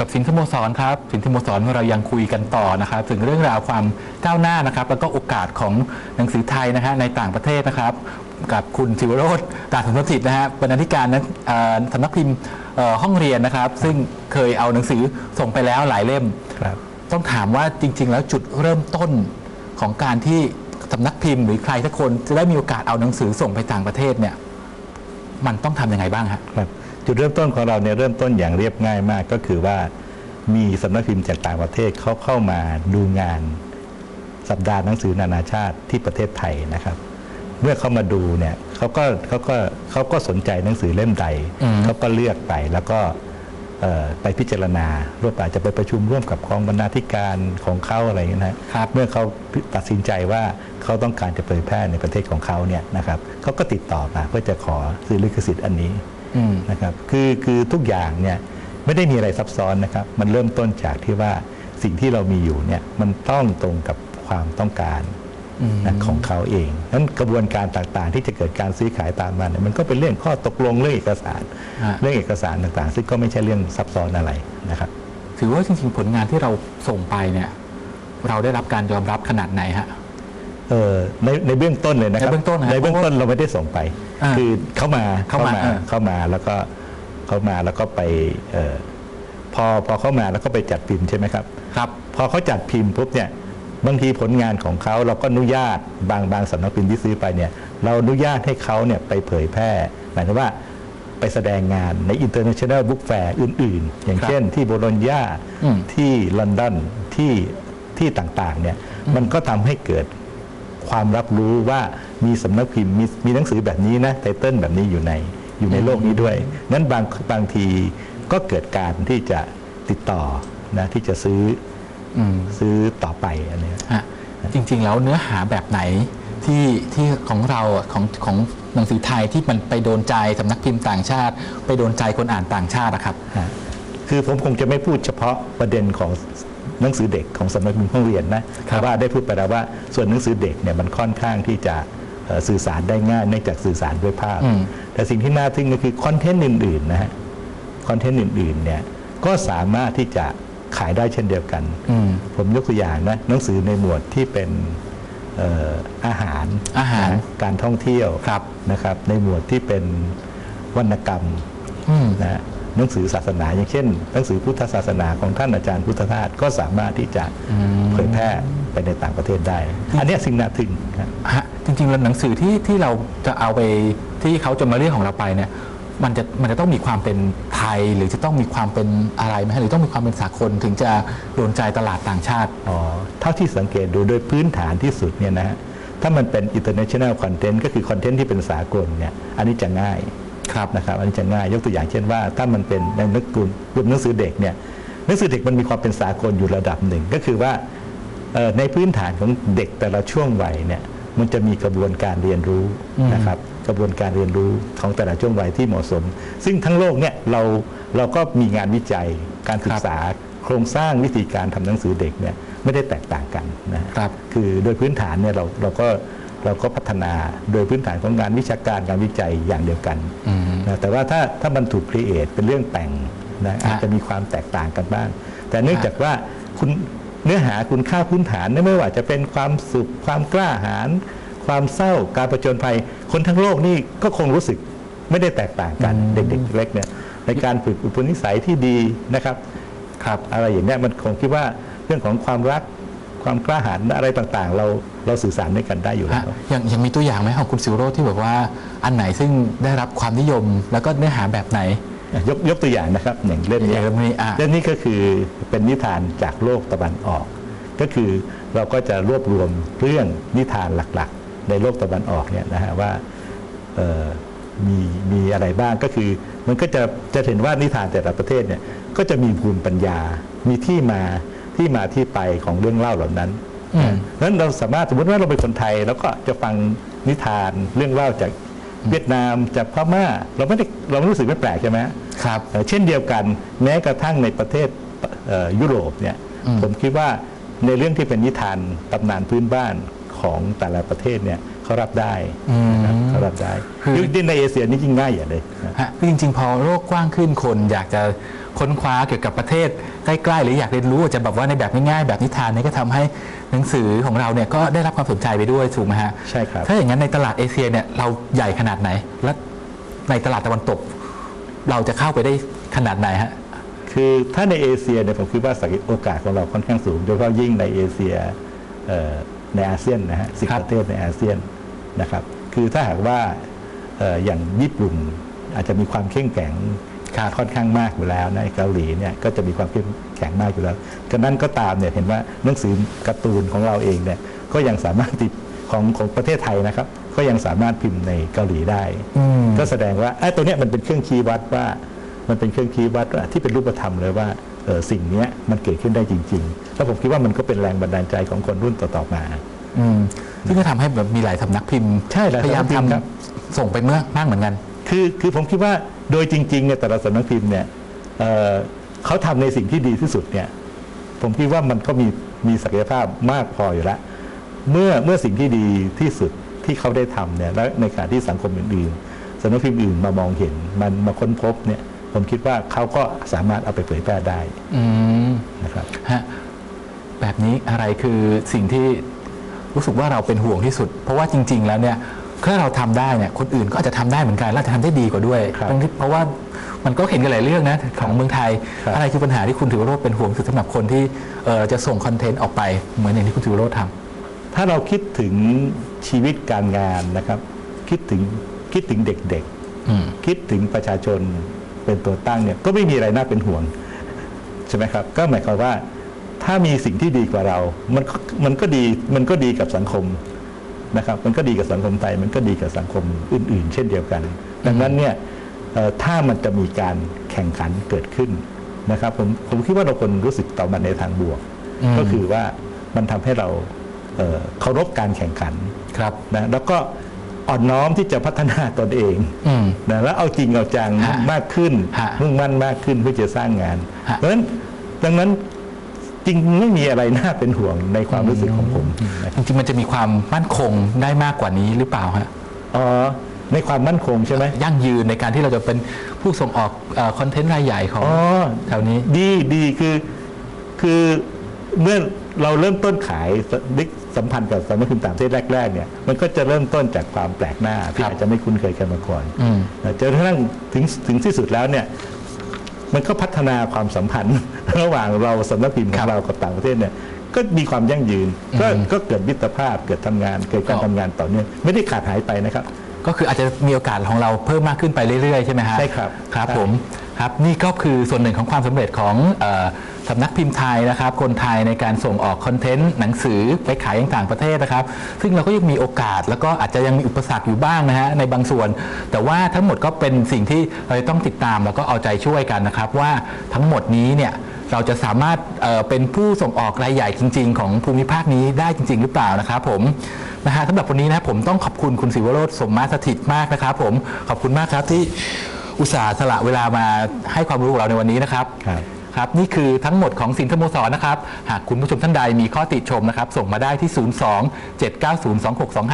กับสินสโมสรครับ สินสโมสรของเรายังคุยกันต่อนะครับ ถึงเรื่องราวความก้าวหน้านะครับ แล้วก็โอกาสของหนังสือไทยนะฮะในต่างประเทศนะครับ กับคุณศิวโรธตาสมทถิตนะฮะบรรณาธิการนะเอ่อสำนักพิมพ์เอ่อห้องเรียนนะครับ ซึ่งเคยเอาหนังสือส่งไปแล้วหลายเล่ม ครับ ต้องถามว่าจริง ๆ แล้วจุดเริ่มต้นของการที่สำนักพิมพ์หรือใครสักคนจะได้มีโอกาสเอาหนังสือส่งไปต่างประเทศเนี่ย มันต้องทำยังไงบ้างฮะ ครับ จุดเริ่มต้นของเราเนี่ยเริ่มต้นอย่างเรียบง่ายมากก็คือว่ามีสำนักพิมพ์จากต่างประเทศเขาเข้ามาดูงานสัปดาห์หนังสือนานาชาติที่ประเทศไทยนะครับ เมื่อเขามาดูเนี่ยเขาก็เขาก็เขาก็สนใจหนังสือเล่มใดอืมเขาก็เลือกไปแล้วก็เอ่อไปพิจารณาร่วมอาจจะไปประชุมร่วมกับกองบรรณาธิการของเขาอะไรอย่างเงี้ยนะครับเมื่อเขาตัดสินใจว่าเขาต้องการจะเผยแพร่ในประเทศของเขาเนี่ยนะครับเขาก็ติดต่อมาเพื่อจะขอซื้อลิขสิทธิ์อันนี้อืม นะครับคือคือทุกอย่างเนี่ยไม่ได้มีอะไรซับซ้อนนะครับ มันเริ่มต้นจากที่ว่าสิ่งที่เรามีอยู่เนี่ยมันต้องตรงกับความต้องการอืมนะของเขาเองนั้นกระบวนการต่างๆ ที่จะเกิดการซื้อขายตามมาเนี่ยมันก็เป็นเรื่องข้อตกลงเรื่องเอกสารฮะเรื่องเอกสารต่างๆ ซึ่งก็ไม่ใช่เรื่องซับซ้อนอะไรนะครับ ถือว่าจริงๆผลงานที่เราส่งไปเนี่ยเราได้รับการยอมรับขนาดไหนฮะเอ่อในในเบื้องต้นเลยนะครับในเบื้องต้นนะฮะในเบื้องต้นเราไม่ได้ส่งไปอ่า คือเข้ามาเข้ามาเออเข้ามาแล้วก็เข้ามาแล้วก็ไปเอ่อพอพอเข้ามาแล้วก็ไปจัดพิมพ์ใช่ไหมครับครับ พอเขาจัดพิมพ์ปุ๊บเนี่ยบางทีผลงานของเขาเราก็อนุญาตบางบางสำนักพิมพ์ที่ซื้อไปเนี่ยเราอนุญาตให้เขาเนี่ยไปเผยแพร่หมายถึงว่าไปแสดงงานใน International Book Fair อื่น ๆ อย่างครับเช่นที่โบโลญญาอืมที่ลอนดอนที่ที่ต่างๆเนี่ยมันก็ทำให้เกิด ความรับรู้ว่ามีสำนักพิมพ์มีมีหนังสือแบบนี้นะไตเติ้ลแบบนี้อยู่ในอยู่ในโลกนี้ด้วย นั้นบางบางทีก็เกิดการที่จะติดต่อนะที่จะซื้ออืมซื้อต่อไปอันเนี้ยฮะจริง ๆ แล้วเนื้อหาแบบไหนที่ที่ของเราอะของของหนังสือไทยที่มันไปโดนใจสำนักพิมพ์ต่างชาติ ไปโดนใจคนอ่านต่างชาติอะครับฮะคือผมคงจะไม่พูดเฉพาะประเด็นของ หนังสือเด็กของสำนักพิมพ์ห้องเรียนนะเพราะว่าได้พูดไปแล้วว่า ส่วนหนังสือเด็กเนี่ยมันค่อนข้างที่จะเอ่อสื่อสารได้ง่ายเนื่องจากสื่อสารด้วยภาพอืมแต่สิ่งที่น่าทึ่งก็คือคอนเทนต์อื่นๆนะฮะคอนเทนต์อื่นๆเนี่ยก็สามารถที่จะขายได้เช่นเดียวกันอืมผมยกตัวอย่างนะหนังสือในหมวดที่เป็นเอ่ออาหารอาหารนะการท่องเที่ยวครับนะครับ ในหมวดที่เป็นวรรณกรรมอืมนะฮะ หนังสือศาสนาอย่างเช่น หนังสือพุทธศาสนาของท่านอาจารย์พุทธทาสก็สามารถที่จะอืมเผยแพร่ไปในต่างประเทศได้ อันเนี้ยสิ่งน่าทึ่งครับฮะจริงๆแล้วหนังสือที่ที่เราจะเอาไปที่เขาจะมาเรียกของเราไปเนี่ยมันจะมันจะต้องมีความเป็นไทยหรือจะต้องมีความเป็นอะไรไหมฮะหรือต้องมีความเป็นสากลถึงจะโดนใจตลาดต่างชาติอ๋อเท่าที่สังเกตดูโดยพื้นฐานที่สุดเนี่ยนะฮะถ้ามันเป็น international content ก็คือคอนเทนต์ที่เป็นสากลเนี่ยอันนี้จะง่าย ครับนะครับอันนี้จะง่ายยกตัวอย่างเช่นว่า ถ้ามันเป็นในหนังสือกลุ่มหนังสือเด็กเนี่ยหนังสือเด็กมันมีความเป็นสากลอยู่ระดับหนึ่ง ก็คือว่าเอ่อในพื้นฐานของเด็กแต่ละช่วงวัยเนี่ยมันจะมีกระบวนการเรียนรู้อืมนะครับกระบวนการเรียนรู้ของแต่ละช่วงวัยที่เหมาะสม ซึ่งทั้งโลกเนี่ยเราเราก็มีงานวิจัยการศึกษาโครงสร้างวิธีการทำหนังสือเด็กเนี่ยไม่ได้แตกต่างกันนะฮะครับคือโดยพื้นฐานเนี่ยเราเราก็ เราก็พัฒนาโดยพื้นฐานของงานวิชาการการวิจัยอย่างเดียวกันอืมนะแต่ว่าถ้าถ้ามันถูกครีเอทเป็นเรื่องแต่งนะอาจจะมีความแตกต่างกันบ้าง แต่เนื่องจากว่าคุณเนื้อหาคุณค่าพื้นฐานเนี่ยไม่ว่าจะเป็นความสุขความกล้าหาญความเศร้าการประจนภัย คนทั้งโลกนี่ก็คงรู้สึกไม่ได้แตกต่างกันอืมเด็กๆเล็กเนี่ยในการฝึกอุปนิสัยที่ดีนะครับครับอะไรอย่างเนี้ยมันคงคิดว่าเรื่องของความรักความกล้าหาญอะไรต่างๆ เรา เราสื่อสารด้วยกันได้อยู่แล้ฮะวอย่างอย่างมีตัวอย่างไหมของคุณสิวโรจน์ที่แบบว่าอันไหนซึ่งได้รับความนิยมแล้วก็เนื้อหาแบบไหน ยกยกตัวอย่างนะครับอย่างเล่มอนี้ย่างเล่มนี้อะเล่มนี้ก็คือเป็นนิทานจากโลกตะวันออก ก็คือเราก็จะรวบรวมเรื่องนิทานหลักๆ ในโลกตะวันออกเนี่ยนะฮะว่าเอ่อมีมีอะไรบ้างก็คือ มันก็จะจะเห็นว่านิทานแต่ละประเทศเนี่ยก็จะมีภูมิปัญญา มีที่มาที่มาที่ไปของเรื่องเล่าเหล่านั้น อืมนั้นเราสามารถสมมติว่าเราเป็นคนไทยแล้วก็จะฟังนิทานเรื่องเล่าจากเวียดนามจากพม่าเราไม่ได้เราไม่รู้สึกไม่แปลกใช่ไหมครับเอ่อเช่นเดียวกันแม้กระทั่งในประเทศเอ่อยุโรปเนี่ยอืมผมคิดว่าในเรื่องที่เป็นนิทานตำนานพื้นบ้านของแต่ละประเทศเนี่ยเขารับได้อืมนะครับเขารับได้คือยิ่งในเอเชียนี่ยิ่งง่ายอย่างเลยนะฮะจริง ๆ พอโลกกว้างขึ้นคนอยากจะค้นคว้าเกี่ยวกับประเทศใกล้ๆหรืออยากเรียนรู้อาจจะแบบว่าในแบบง่ายๆแบบนิทานเนี่ยก็ทำให้ หนังสือของเราเนี่ยก็ได้รับความสนใจไปด้วยถูกไหมฮะใช่ครับถ้าอย่างนั้นในตลาดเอเชียเนี่ยเราใหญ่ขนาดไหน และในตลาดตะวันตก เราจะเข้าไปได้ขนาดไหนฮะคือถ้าในเอเชียเนี่ยผมคิดว่าศักยโอกาสของเราค่อนข้างสูงโดยเฉพาะยิ่งในเอเชียเอ่อในอาเซียนนะฮะสิบครับประเทศในอาเซียนนะครับ คือถ้าหากว่าเอ่ออย่างญี่ปุ่นอาจจะมีความเข้มแข็ง ค่อนข้างมากอยู่แล้วนะเกาหลีเนี่ยก็จะมีความเข้มแข็งมากอยู่แล้วฉะนั้นก็ตามเนี่ยเห็นว่าหนังสือการ์ตูนของเราเองเนี่ยก็ยังสามารถติดของของประเทศไทยนะครับ ก็ยังสามารถพิมพ์ในเกาหลีได้อืมก็แสดงว่าไอ้ตัวเนี้ยมันเป็นเครื่องชี้วัดว่า มันเป็นเครื่องชี้วัดว่าที่เป็นรูปธรรมเลยว่าเออสิ่งเนี้ยมันเกิดขึ้นได้จริง ๆ แล้วผมคิดว่ามันก็เป็นแรงบันดาลใจของคนรุ่นต่อๆมาอืมซึ่งก็ทำให้แบบมีหลายสำนักพิมพ์ ใช่หลายพยายามสำนักพิมพ์ทำครับส่งไปเมื่อมากเหมือนกัน คือคือผมคิดว่า โดยจริงๆเนี่ยแต่ละสำนักพิมพ์เนี่ยเอ่อเขาทำในสิ่งที่ดีที่สุดเนี่ยผมคิดว่ามันก็มีมีศักยภาพมากพออยู่แล้วเมื่อเมื่อสิ่งที่ดีที่สุดที่เขาได้ทำเนี่ยและในขณะที่สังคมอื่นๆสำนักพิมพ์อื่นมามองเห็นมันมาค้นพบเนี่ยผมคิดว่าเขาก็สามารถเอาไปเผยแพร่ได้อืมนะครับฮะแบบนี้อะไรคือสิ่งที่รู้สึกว่าเราเป็นห่วงที่สุด เพราะว่าจริง ๆ แล้วเนี่ย ถ้าเราทำได้เนี่ยคนอื่นก็อาจจะทำได้เหมือนกันและอาจจะทำได้ดีกว่าด้วยครับทั้งที่เพราะว่ามันก็เห็นกันหลายเรื่องนะของเมืองไทยครับอะไรคือปัญหาที่คุณถือว่าโรจน์เป็นห่วงที่สุดสำหรับคนที่เอ่อจะส่งคอนเทนต์ออกไปเหมือนอย่างที่คุณถือว่าโรจน์ทถ้าเราคิดถึงชีวิตการงานนะครับ คิดถึงคิดถึงเด็กำอืมๆคิดถึงประชาชนเป็นตัวตั้งเนี่ยก็ไม่มีอะไรน่าเป็นห่วงใช่ไหมครับ ก็หมายความว่าถ้ามีสิ่งที่ดีกว่าเรา มันก็มันก็ดีมันก็ดีกับสังคม นะครับมันก็ดีกับสังคมไทยมันก็ดีกับสังคมอื่น ๆ เช่นเดียวกัน ดังนั้นเนี่ยเอ่อถ้ามันจะมีการแข่งขันเกิดขึ้นนะครับผมผมคิดว่าเราควรรู้สึกต่อมันในทางบวกอืมก็คือว่ามันทำให้เราเอ่อเคารพการแข่งขันครับนะแล้วก็อ่อนน้อมที่จะพัฒนาตนเองอืมนะแล้วเอาจริงเอาจังฮะมากขึ้นฮะมุ่งมั่นมากขึ้นเพื่อจะสร้างงานฮะเพราะฉะนั้นดังนั้น จริงไม่มีอะไรน่าเป็นห่วงในความรู้สึกของผมนะจริงๆมันจะมีความมั่นคงได้มากกว่านี้หรือเปล่าฮะอ๋อในความมั่นคงใช่ไหมยั่งยืนในการที่เราจะเป็นผู้ส่งออกคอนเทนต์รายใหญ่ของอ๋อแถวนี้ดีดีคือคือเมื่อเราเริ่มต้นขายดิกสัมพันธ์กับสำนักพิมพ์ต่างประเทศแรกๆเนี่ยมันก็จะเริ่มต้นจากความแปลกหน้าที่ครับอาจจะไม่คุ้นเคยกันมาก่อนอืมจนกระทั่งถึงถึงที่สุดแล้วเนี่ย มันก็พัฒนาความสัมพันธ์ ระหว่างเราสำนักพิมพ์ของเรากับต่างประเทศเนี่ยก็มีความยั่งยืนก็อืมก็เกิดมิตรภาพเกิดทำงานเกิดการก็ทำงานต่อเนื่องไม่ได้ขาดหายไปนะครับ ก็คืออาจจะมีโอกาสของเราเพิ่มมากขึ้นไปเรื่อยๆใช่ไหมฮะใช่ครับครับใช่ผม ครับนี่ก็คือส่วนหนึ่งของความสำเร็จของสำนักพิมพ์ไทยนะครับ คนไทยในการส่งออกคอนเทนต์หนังสือไปขายยังต่างประเทศนะครับ ซึ่งเราก็ยังมีโอกาสแล้วก็อาจจะยังมีอุปสรรคอยู่บ้างนะฮะในบางส่วน แต่ว่าทั้งหมดก็เป็นสิ่งที่เราต้องติดตามแล้วก็เอาใจช่วยกันนะครับ ว่าทั้งหมดนี้เนี่ยเราจะสามารถเเป็นผู้ส่งออกรายใหญ่จริง ๆ ของภูมิภาคนี้ได้จริง ๆ หรือเปล่านะครับผมนะฮะสำหรับวันนี้นะผมต้องขอบคุณคุณศิวโรธสมมาสถิตมากนะครับ ผมขอบคุณมากครับที่ อุตส่าห์สละเวลามาให้ความรู้กับเราในวันนี้นะครับ ครับ ครับนี่คือทั้งหมดของสินสโมสรนะครับ หากคุณผู้ชมท่านใดมีข้อติชมนะครับ ส่งมาได้ที่ 02 790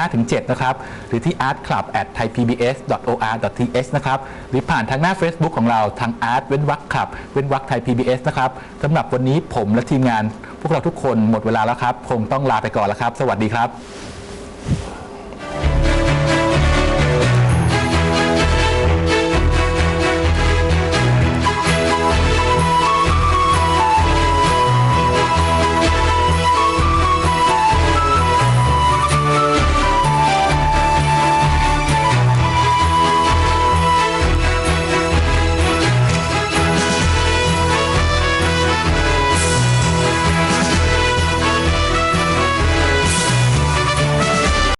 2625ถึง7นะครับ หรือที่ artclub at thaipbs.or.th นะครับ หรือผ่านทางหน้า Facebook ของเราทาง art เว้นวักคลับ เว้นวักไทย PBS นะครับสำหรับวันนี้ผมและทีมงาน พวกเราทุกคนหมดเวลาแล้วครับ คงต้องลาไปก่อนแล้วครับ สวัสดีครับ